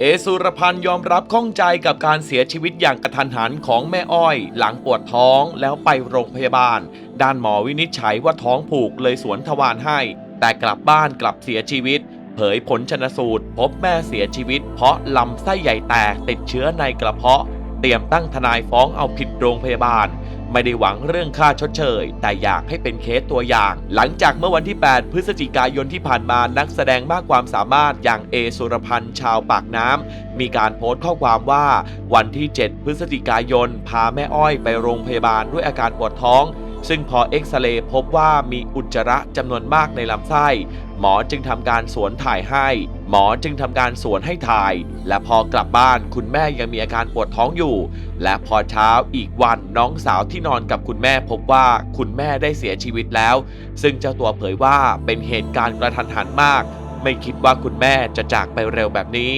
เอสุรพันธ์ยอมรับข้องใจกับการเสียชีวิตอย่างกระทันหันของแม่อ้อย หลังปวดท้องแล้วไปโรงพยาบาล ด้านหมอวินิจฉัยว่าท้องผูกเลยสวนทวารให้ แต่กลับบ้านกลับเสียชีวิต เผยผลชนสูตร พบแม่เสียชีวิต เพราะลำไส้ใหญ่แตกติดเชื้อในกระเพาะ ตรียมตั้งทนายฟ้องเอาผิดโรงพยาบาล ไม่ได้หวังเรื่องค่าชดเชย แต่อยากให้เป็นเคสตัวอย่าง หลังจากเมื่อวันที่ 8 พฤศจิกายนที่ผ่านมานักแสดงมากความสามารถอย่างเอสุรพันธ์ชาวปากน้ำมีการโพสต์ข้อความว่า วันที่ 7 พฤศจิกายน พาแม่อ้อยไปโรงพยาบาลด้วยอาการปวดท้อง ซึ่งพอเอ็กซเรย์พบว่ามีอุจจาระจำนวนมากในลำไส้ หมอจึงทำการสวนถ่ายให้ หมอจึงทำการสวนให้ถ่าย และพอกลับบ้านคุณแม่ยังมีอาการปวดท้องอยู่ และพอเช้าอีกวันน้องสาวที่นอนกับคุณแม่พบว่าคุณแม่ได้เสียชีวิตแล้ว ซึ่งเจ้าตัวเผยว่าเป็นเหตุการณ์กระทันหันมาก ไม่คิดว่าคุณแม่จะจากไปเร็วแบบนี้